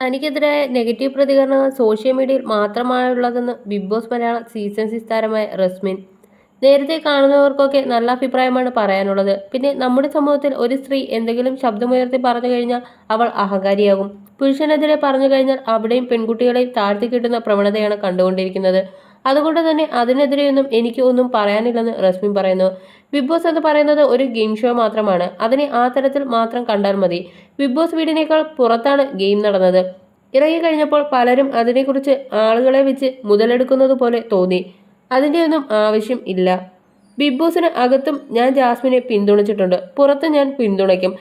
തനിക്കെതിരായ negative പ്രതികരണങ്ങൾ social മീഡിയയിൽ മാത്രമായുള്ളതെന്ന് Big Boss Malayalam season six താരമായ റസ്മിൻ. നേരത്തെ കാണുന്നവർക്കൊക്കെ നല്ല അഭിപ്രായമാണ് പറയാനുള്ളത്. പിന്നെ നമ്മുടെ സമൂഹത്തിൽ ഒരു സ്ത്രീ എന്തെങ്കിലും ശബ്ദമുയർത്തി പറഞ്ഞു കഴിഞ്ഞാൽ അവൾ അഹങ്കാരിയാകും. പുരുഷനെതിരെ പറഞ്ഞു കഴിഞ്ഞാൽ അവിടെയും പെൺകുട്ടികളെയും താഴ്ത്തി കിട്ടുന്ന പ്രവണതയാണ് കണ്ടുകൊണ്ടിരിക്കുന്നത്. അതുകൊണ്ട് തന്നെ അതിനെതിരെയൊന്നും എനിക്ക് ഒന്നും പറയാനില്ലെന്ന് റസ്മിൻ പറയുന്നു. ബിഗ് ബോസ് എന്ന് പറയുന്നത് ഒരു ഗെയിം ഷോ മാത്രമാണ്. അതിനെ ആ തരത്തിൽ മാത്രം കണ്ടാൽ മതി. ബിഗ് ബോസ് വീടിനേക്കാൾ പുറത്താണ് ഗെയിം നടന്നത്. ഇറങ്ങി കഴിഞ്ഞപ്പോൾ പലരും അതിനെക്കുറിച്ച് ആളുകളെ വെച്ച് മുതലെടുക്കുന്നത് പോലെ തോന്നി അതിന്റെയൊന്നും ആവശ്യം ഇല്ല. ബിഗ് ബോസിന് അകത്തും ഞാൻ ജാസ്മിനെ പിന്തുണച്ചിട്ടുണ്ട്. പുറത്ത് ഞാൻ പിന്തുണയ്ക്കും.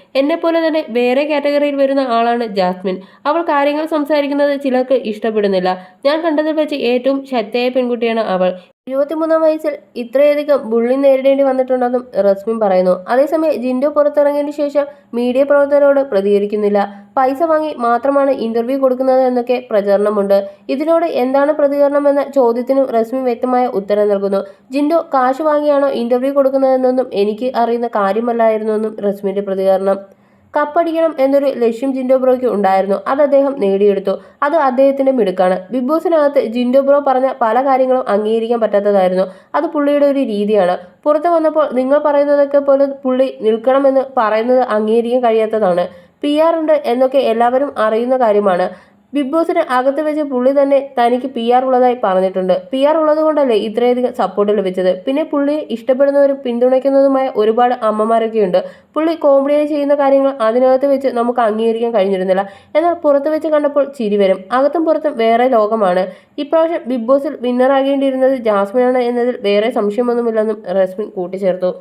പോലെ തന്നെ വേറെ കാറ്റഗറിയിൽ വരുന്ന ആളാണ് ജാസ്മിൻ. അവൾ കാര്യങ്ങൾ സംസാരിക്കുന്നത് ചിലർക്ക് ഇഷ്ടപ്പെടുന്നില്ല. ഞാൻ കണ്ടതിൽ വെച്ച് ഏറ്റവും ശക്തയായ പെൺകുട്ടിയാണ് അവൾ. ഇരുപത്തിമൂന്നാം വയസ്സിൽ ഇത്രയധികം ബുള്ളി നേരിടേണ്ടി വന്നിട്ടുണ്ടെന്നും റസ്മിൻ പറയുന്നു. അതേസമയം ജിൻഡോ പുറത്തിറങ്ങിയതിനു ശേഷം മീഡിയ പ്രവർത്തകരോട് പ്രതികരിക്കുന്നില്ല. പൈസ വാങ്ങി മാത്രമാണ് ഇന്റർവ്യൂ കൊടുക്കുന്നത് എന്നൊക്കെ പ്രചരണമുണ്ട്. ഇതിനോട് എന്താണ് പ്രതികരണം എന്ന ചോദ്യത്തിനും റസ്മിൻ വ്യക്തമായ ഉത്തരം നൽകുന്നു. ജിൻഡോ കാശ് വാങ്ങിയാണോ ഇന്റർവ്യൂ കൊടുക്കുന്നതെന്നൊന്നും എനിക്ക് അറിയുന്ന കാര്യമല്ലായിരുന്നു എന്നും റസ്മിന്റെ പ്രതികരണം. കപ്പടിക്കണം എന്നൊരു ലക്ഷ്യം ജിൻഡോ ബ്രോയ്ക്ക് ഉണ്ടായിരുന്നു. അത് അദ്ദേഹം നേടിയെടുത്തു. അത് അദ്ദേഹത്തിന്റെ മിടുക്കാണ്. ബിഗ് ബോസിനകത്ത് ജിൻഡോ ബ്രോ പറഞ്ഞ പല കാര്യങ്ങളും അംഗീകരിക്കാൻ പറ്റാത്തതായിരുന്നു. അത് പുള്ളിയുടെ ഒരു രീതിയാണ്. പുറത്തു വന്നപ്പോൾ നിങ്ങൾ പറയുന്നതൊക്കെ പോലെ പുള്ളി നിൽക്കണമെന്ന് പറയുന്നത് അംഗീകരിക്കാൻ കഴിയാത്തതാണ്. പി ആർ ഉണ്ട് എന്നൊക്കെ എല്ലാവരും അറിയുന്ന കാര്യമാണ്. ബിഗ് ബോസിന് അകത്ത് വെച്ച് പുള്ളി തന്നെ തനിക്ക് പി ആർ ഉള്ളതായി പറഞ്ഞിട്ടുണ്ട്. പി ആർ ഉള്ളത് കൊണ്ടല്ലേ ഇത്രയധികം സപ്പോർട്ട് ലഭിച്ചത്? പിന്നെ പുള്ളിയെ ഇഷ്ടപ്പെടുന്നവരും പിന്തുണയ്ക്കുന്നതുമായ ഒരുപാട് അമ്മമാരൊക്കെയുണ്ട് പുള്ളി കോമഡിയായി ചെയ്യുന്ന കാര്യങ്ങൾ അതിനകത്ത് വെച്ച് നമുക്ക് അംഗീകരിക്കാൻ കഴിഞ്ഞിരുന്നില്ല. എന്നാൽ പുറത്ത് വെച്ച് കണ്ടപ്പോൾ ചിരി വരും. അകത്തും പുറത്തും വേറെ ലോകമാണ്. ഇപ്രാവശ്യം ബിഗ് ബോസിൽ വിന്നറാകേണ്ടിയിരുന്നത് ജാസ്മിനാണ് എന്നതിൽ വേറെ സംശയമൊന്നുമില്ലെന്നും റസ്മിൻ കൂട്ടിച്ചേർത്തു.